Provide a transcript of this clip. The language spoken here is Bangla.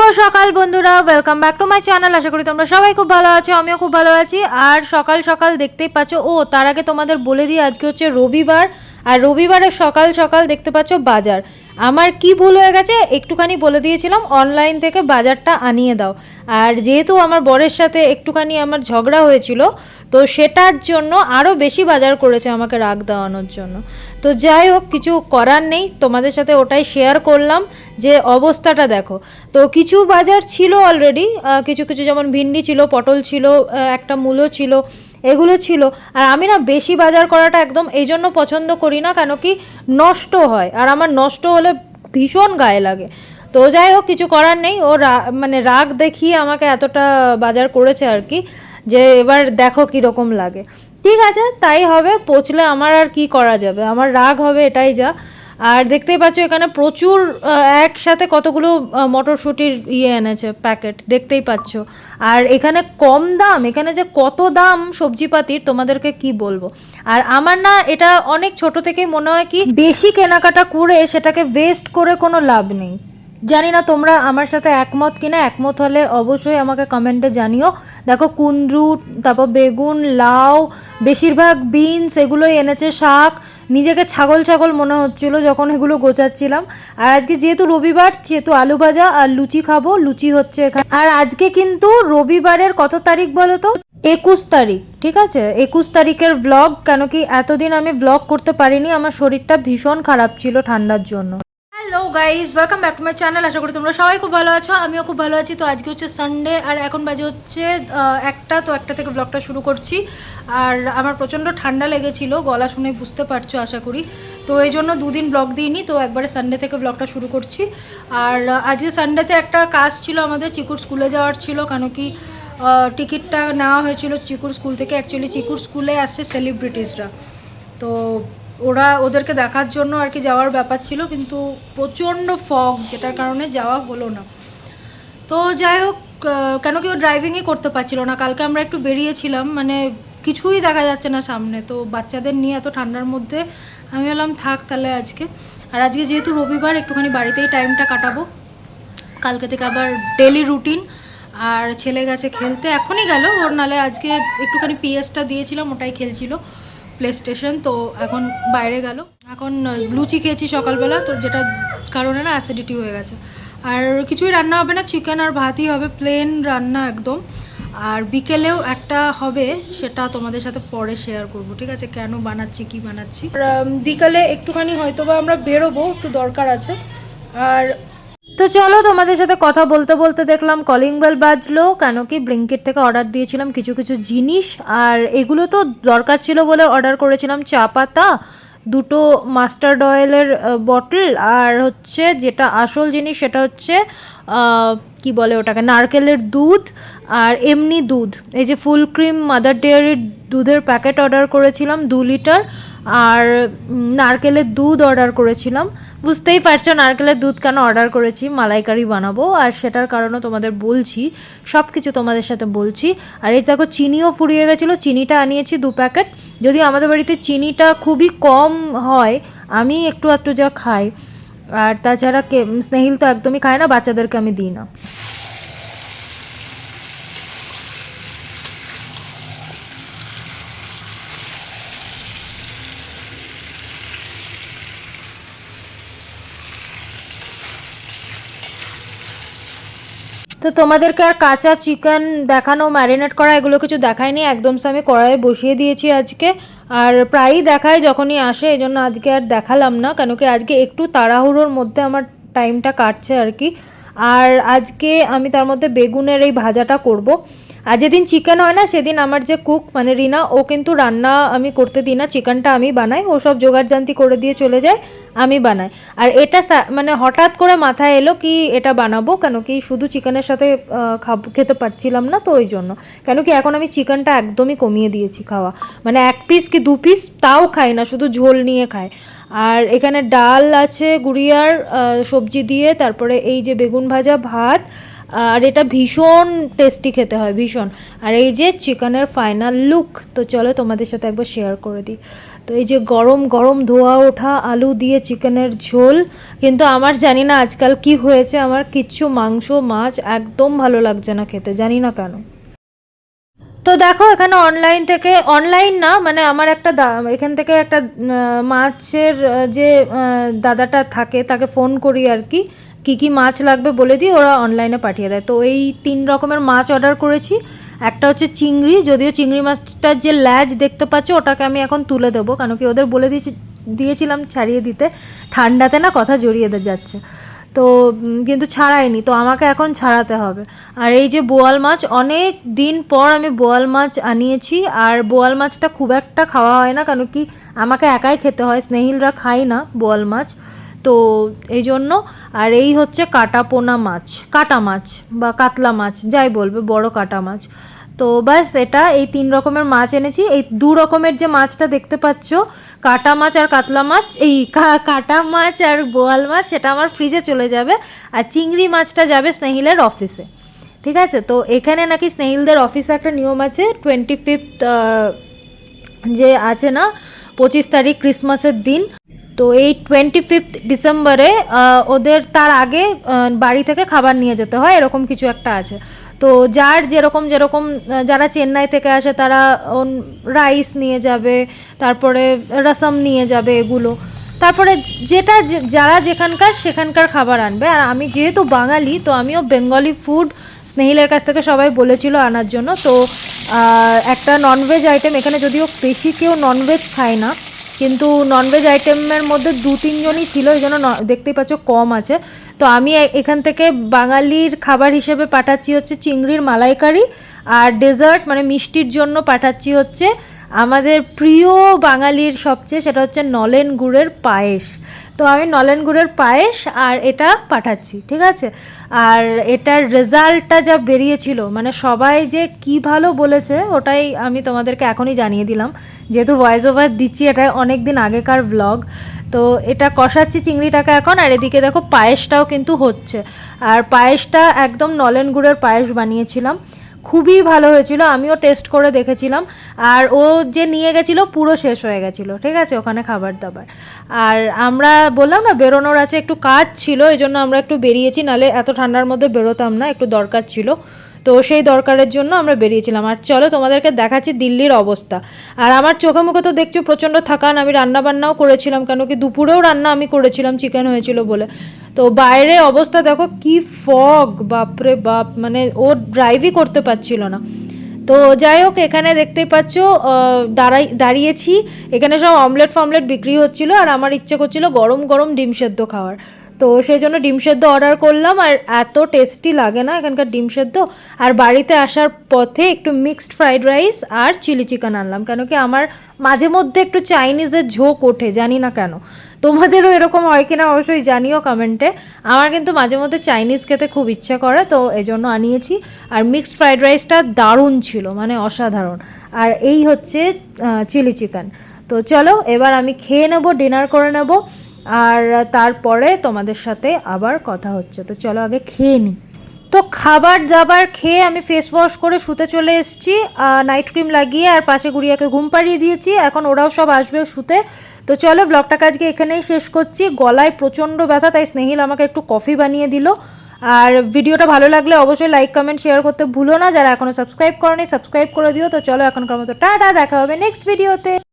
শুভ সকাল বন্ধুরা welcome back to my channel আশা করি তোমরা সবাই খুব ভালো আছো, আমিও খুব ভালো আছি। আর সকাল সকাল দেখতেই পাচ্ছ, ও তার আগে তোমাদের বলে দিই, আজকে হচ্ছে রবিবার। আর রবিবারের সকাল সকাল দেখতে পাচ্ছ বাজার। আমার কি ভুল হয়ে গেছে একটুখানি বলে দিয়েছিলাম অনলাইন থেকে বাজারটা আনিয়ে দাও। আর যেহেতু আমার বরের সাথে একটুখানি আমার ঝগড়া হয়েছিল, তো সেটার জন্য আরও বেশি বাজার করেছে আমাকে রাগ দেওয়ানোর জন্য। তো যাই হোক, কিছু করার নেই, তোমাদের সাথে ওটাই শেয়ার করলাম যে অবস্থাটা দেখো। তো কিছু বাজার ছিল অলরেডি কিছু কিছু যেমন ভিন্ডি ছিল, পটল ছিল একটা মূলো ছিল এগুলো ছিল। আর আমি না বেশি বাজার করাটা একদম এই জন্য পছন্দ করি না, কেন কি নষ্ট হয়। আর আমার নষ্ট হলে ভীষণ গায়ে লাগে। তো যাই হোক, কিছু করার নেই। ও মানে রাগ দেখিয়ে আমাকে এতটা বাজার করেছে আর কি, যে এবার দেখো কীরকম লাগে। ঠিক আছে, তাই হবে, পচলে আমার আর কি করা যাবে? আমার রাগ হবে, এটাই যা। আর দেখতেই পাচ্ছ এখানে প্রচুর একসাথে কতগুলো মটরশুঁটির ইয়ে এনেছে প্যাকেট দেখতেই পাচ্ছ। আর এখানে কম দাম, এখানে যে কত দাম সবজিপাতির, তোমাদেরকে কি বলব? আর আমার না এটা অনেক ছোট থেকেই মনে হয় কি, বেশি কেনাকাটা করে সেটাকে ওয়েস্ট করে কোনো লাভ নেই। জানি না তোমরা আমার সাথে একমত কিনা, একমত হলে অবশ্যই আমাকে কমেন্টে জানিও। দেখো কুন্দ্রু তারপর বেগুন, লাউ, বেশিরভাগ বিনস এগুলোই এনেছে শাক। নিজেকে ছাগল ছাগল মনে হচ্ছিল যখন এগুলো গোছাচ্ছিলাম আর আজকে যেহেতু রবিবার, সেহেতু আলু ভাজা আর লুচি খাব, লুচি হচ্ছে এখানে। আর আজকে কিন্তু রবিবারের কত তারিখ বলো তো? একুশ তারিখ, ঠিক আছে? একুশ তারিখের ব্লগ কেন কি এতদিন আমি ব্লগ করতে পারিনি, আমার শরীরটা ভীষণ খারাপ ছিল ঠান্ডার জন্য। Hello guys welcome back to my channel আশা করি তোমরা সবাই খুব ভালো আছো, আমিও খুব ভালো আছি। তো আজকে হচ্ছে সানডে আর এখন বাজে হচ্ছে একটা। তো একটা থেকে ব্লগটা শুরু করছি। আর আমার প্রচণ্ড ঠান্ডা লেগেছিল, গলা শুনে বুঝতে পারছ আশা করি। তো এই জন্য দুদিন ব্লগ দিইনি, তো একবারে সানডে থেকে ব্লগটা শুরু করছি। আর আজকে সানডেতে একটা কাজ ছিল আমাদের, চিকুর স্কুলে যাওয়ার ছিল কেন কি টিকিটটা নেওয়া হয়েছিল চিকুর স্কুল থেকে। অ্যাকচুয়ালি চিকুর স্কুলে আসছে সেলিব্রিটিসরা তো ওরা ওদেরকে দেখার জন্য আর কি যাওয়ার ব্যাপার ছিল, কিন্তু প্রচণ্ড ফগ, যেটার কারণে যাওয়া হলো না। তো যাই হোক কেন কি ও ড্রাইভিংই করতে পারছিল না। কালকে আমরা একটু বেরিয়েছিলাম মানে কিছুই দেখা যাচ্ছে না সামনে। তো বাচ্চাদের নিয়ে এত ঠান্ডার মধ্যে আমি বললাম থাক তাহলে আজকে। আর আজকে যেহেতু রবিবার, একটুখানি বাড়িতেই টাইমটা কাটাবো। কালকে থেকে আবার ডেলি রুটিন আর ছেলে গেছে খেলতে, এখনই গেল। ওর নালে আজকে একটুখানি পিএসটা দিয়েছিলাম, ওটাই খেলছিল। প্লে স্টেশন তো এখন বাইরে গেল। এখন লুচি খেয়েছি সকালবেলা, তো যেটা কারণে না অ্যাসিডিটি হয়ে গেছে। আর কিছুই রান্না হবে না চিকেন আর ভাতই হবে প্লেন রান্না একদম। আর বিকেলেও একটা হবে, সেটা তোমাদের সাথে পরে শেয়ার করব, ঠিক আছে? কেন বানাচ্ছি, কি বানাচ্ছি? বিকালে একটুখানি হয়তো বা আমরা বেরোবো, একটু দরকার আছে। আর তো চলো তোমাদের সাথে কথা বলতে বলতে দেখলাম কলিং বেল বাজলো, কেন কি ব্লিঙ্কেট থেকে অর্ডার দিয়েছিলাম কিছু কিছু জিনিস, আর এগুলো তো দরকার ছিল বলে অর্ডার করেছিলাম, চা পাতা, দুটো মাস্টার্ড অয়েলের বটল আর হচ্ছে যেটা আসল জিনিস সেটা হচ্ছে কি বলে ওটাকে, নারকেলের দুধ, আর এমনি দুধ। এই যে ফুল ক্রিম মাদার ডেয়ারির দুধের প্যাকেট অর্ডার করেছিলাম দু লিটার আর নারকেলের দুধ অর্ডার করেছিলাম। বুঝতেই পারছ নারকেলের দুধ কেন অর্ডার করেছি? মালাইকারি বানাবো। আর সেটার কারণও তোমাদের বলছি সব কিছু তোমাদের সাথে বলছি। আর এই দেখো, চিনিও ফুরিয়ে গেছিল। চিনিটা আনিয়েছি দু প্যাকেট। যদি আমাদের বাড়িতে চিনিটা খুবই কম হয়, আমি একটু একটু যা খাই। আর তাছাড়া কে, স্নেহিল তো একদমই খায় না, বাচ্চাদেরকে আমি দিই না। তো তোমাদেরকে আর কাঁচা চিকেন দেখানো ম্যারিনেট করা, এগুলো কিছু দেখায়নি একদম আমি কড়াইয়ে বসিয়ে দিয়েছি আজকে। আর প্রায়ই দেখায় যখনই আসে এই জন্য আজকে আর দেখালাম না, কেন কি আজকে একটু তাড়াহুড়োর মধ্যে আমার টাইমটা কাটছে আর কি। আর আজকে আমি তার মধ্যে বেগুনের এই ভাজাটা করব। আর যেদিন চিকেন হয় না, সেদিন আমার যে কুক মানে রিনা, ও কিন্তু রান্না আমি করতে দিই না। চিকেনটা আমি বানাই, ও সব জোগাড়জান্তি করে দিয়ে চলে যায়, আমি বানাই। আর এটা মানে হঠাৎ করে মাথায় এলো কি এটা বানাবো, কেন কি শুধু চিকেনের সাথে খাব, খেতে পারছিলাম না তো ওই জন্য। কেন কি এখন আমি চিকেনটা একদমই কমিয়ে দিয়েছি খাওয়া। মানে এক পিস কি দু পিস তাও খাই না, শুধু ঝোল নিয়ে খাই। আর এখানে ডাল আছে, গুড়িয়ার সবজি দিয়ে, তারপরে এই যে বেগুন ভাজা ভাত আর এটা ভীষণ টেস্টি খেতে হয়, ভীষণ। আর এই যে চিকেনের ফাইনাল লুক তো চলো তোমাদের সাথে একবার শেয়ার করে দিই। তো এই যে গরম গরম ধোয়া ওঠা আলু দিয়ে চিকেনের ঝোল, কিন্তু আমার জানি না আজকাল কি হয়েছে, আমার কিচ্ছু মাংস, মাছ একদম ভালো লাগছে না খেতে, জানি না কেন। তো দেখো এখানে অনলাইন থেকে অনলাইন না মানে আমার একটা এখান থেকে একটা মাছের যে দাদাটা থাকে, তাকে ফোন করি আর কি। কী কী মাছ লাগবে বলে দিই ওরা অনলাইনে পাঠিয়ে দেয়। তো এই তিন রকমের মাছ অর্ডার করেছি। একটা হচ্ছে চিংড়ি, যদিও চিংড়ি মাছটার যে ল্যাজ দেখতে পাচ্ছ, ওটাকে আমি এখন তুলে দেবো। কেন কি ওদের বলে দিয়েছি দিয়েছিলাম ছাড়িয়ে দিতে। ঠান্ডাতে না কথা জড়িয়ে যাচ্ছে। তো কিন্তু ছাড়াইনি তো আমাকে এখন ছাড়াতে হবে। আর এই যে বোয়াল মাছ, অনেক দিন পর আমি বোয়াল মাছ আনিয়েছি। আর বোয়াল মাছটা খুব একটা খাওয়া হয় না। কেন কি, আমাকে একাই খেতে হয়। স্নেহিলরা খায় না বোয়াল মাছ। তো এই জন্য, আর এই হচ্ছে কাটা পোনা মাছ, কাটা মাছ বা কাতলা মাছ, যাই বলবে, বড় কাটা মাছ। তো ব্যাস, এটা এই তিন রকমের মাছ এনেছি। এই দু রকমের যে মাছটা দেখতে পাচ্ছ, কাটা মাছ আর কাতলা মাছ, এই কাটা মাছ আর বোয়াল মাছ, সেটা আমার ফ্রিজে চলে যাবে আর চিংড়ি মাছটা যাবে স্নেহিলের অফিসে ঠিক আছে? তো এখানে নাকি স্নেহিলদের অফিসে একটা নিয়ম আছে টোয়েন্টি ফিফথ যে আছে না, পঁচিশ তারিখ ক্রিসমাসের দিন তো এই টোয়েন্টি ফিফথ ডিসেম্বরে ওদের তার আগে বাড়ি থেকে খাবার নিয়ে যেতে হয়, এরকম কিছু একটা আছে। তো যার যেরকম যেরকম যারা চেন্নাই থেকে আসে, তারা রাইস নিয়ে যাবে, তারপরে রসম নিয়ে যাবে এগুলো। তারপরে যেটা যারা যেখানকার, সেখানকার খাবার আনবে। আর আমি যেহেতু বাঙালি, তো আমিও বেঙ্গলি ফুড স্নেহিলের কাছ থেকে সবাই বলেছিল আনার জন্য। তো একটা ননভেজ আইটেম এখানে যদিও বেশি কেউ ননভেজ খায় না কিন্তু ননভেজ আইটেমের মধ্যে দু, তিনজনই ছিল, এই জন্য দেখতেই পাচ্ছ কম আছে। তো আমি এখান থেকে বাঙালির খাবার হিসেবে পাঠাচ্ছি হচ্ছে চিংড়ির মালাইকারি আর ডেজার্ট মানে মিষ্টির জন্য পাঠাচ্ছি হচ্ছে আমাদের প্রিয় বাঙালির সবচেয়ে, সেটা হচ্ছে নলেন গুড়ের পায়েস। তো আমি নলেন গুড়ের পায়েস আর এটা পাঠাচ্ছি, ঠিক আছে? আর এটার রেজাল্টটা যা বেরিয়েছিল মানে সবাই যে কি ভালো বলেছে, ওটাই আমি তোমাদেরকে এখনই জানিয়ে দিলাম। যেহেতু ভয়েস ওভার দিচ্ছি, এটা অনেক দিন আগেকার ভ্লগ তো এটা কষাচ্ছি চিংড়িটাকে এখন, আর এদিকে দেখো পায়েসটাও কিন্তু হচ্ছে। আর পায়েসটা একদম নলেন গুড়ের পায়েস বানিয়েছিলাম। খুবই ভালো হয়েছিল, আমিও টেস্ট করে দেখেছিলাম। আর ও যে নিয়ে গেছিল পুরো শেষ হয়ে গেছিল, ঠিক আছে? ওখানে খাবার দাবার। আর আমরা বললাম না, বেরোনোর আছে, একটু কাজ ছিল, এই জন্য আমরা একটু বেরিয়েছি, নালে এত ঠান্ডার মধ্যে বেরোতাম না, একটু দরকার ছিল। তো সেই দরকারের জন্য আমরা বেরিয়েছিলাম। আর চলো তোমাদেরকে দেখাচ্ছি দিল্লির অবস্থা। আর আমার চোখে মুখে তো দেখছ প্রচণ্ড থাকান, আমি রান্না বান্নাও করেছিলাম, কেন কি দুপুরেও রান্না আমি করেছিলাম, চিকেন হয়েছিল বলে। তো বাইরে অবস্থা দেখো কি ফগ বাপরে বাপ মানে ও ড্রাইভই করতে পারছিল না। তো যাই হোক, এখানে দেখতেই পাচ্ছ দাঁড়াই, দাঁড়িয়েছি। এখানে সব অমলেট ফমলেট বিক্রি হচ্ছিল, আর আমার ইচ্ছে করছিল গরম গরম ডিম সেদ্ধ খাওয়ার। তো সেই জন্য ডিম সেদ্ধ অর্ডার করলাম আর এত টেস্টি লাগে না এখানকার ডিম সেদ্ধ। আর বাড়িতে আসার পথে একটু মিক্সড ফ্রাইড রাইস আর চিলি চিকেন আনলাম, কেন কি আমার মাঝে মধ্যে একটু চাইনিজের ঝোঁক ওঠে, জানি না কেন। তোমাদেরও এরকম হয় কিনা অবশ্যই জানিও কমেন্টে আমার কিন্তু মাঝে মধ্যে চাইনিজ খেতে খুব ইচ্ছা করে, তো এই জন্য আনিয়েছি। আর মিক্সড ফ্রাইড রাইসটা দারুণ ছিল মানে অসাধারণ। আর এই হচ্ছে চিলি চিকেন তো চলো, এবার আমি খেয়ে নেব ডিনার করে নেব। আর তারপরে তোমাদের সাথে আবার কথা হচ্ছে। তো চলো আগে খেয়ে নিই তো খাবার দাবার খেয়ে আমি ফেস ওয়াশ করে শুতে চলে এসেছি নাইট ক্রিম লাগিয়ে আর পাশে গুড়িয়াকে ঘুম পাড়িয়ে দিয়েছি, এখন ওরাও সব আসবে শুতে। তো চলো ব্লগটাকে আজকে এখানেই শেষ করছি। গলায় প্রচণ্ড ব্যথা, তাই স্নেহিল আমাকে একটু কফি বানিয়ে দিল। আর ভিডিওটা ভালো লাগলে অবশ্যই লাইক কমেন্ট শেয়ার করতে ভুলো না। যারা এখনও সাবস্ক্রাইব করনি সাবস্ক্রাইব করে দিও। তো চলো এখনকার মতো টাটা, দেখা হবে নেক্সট ভিডিওতে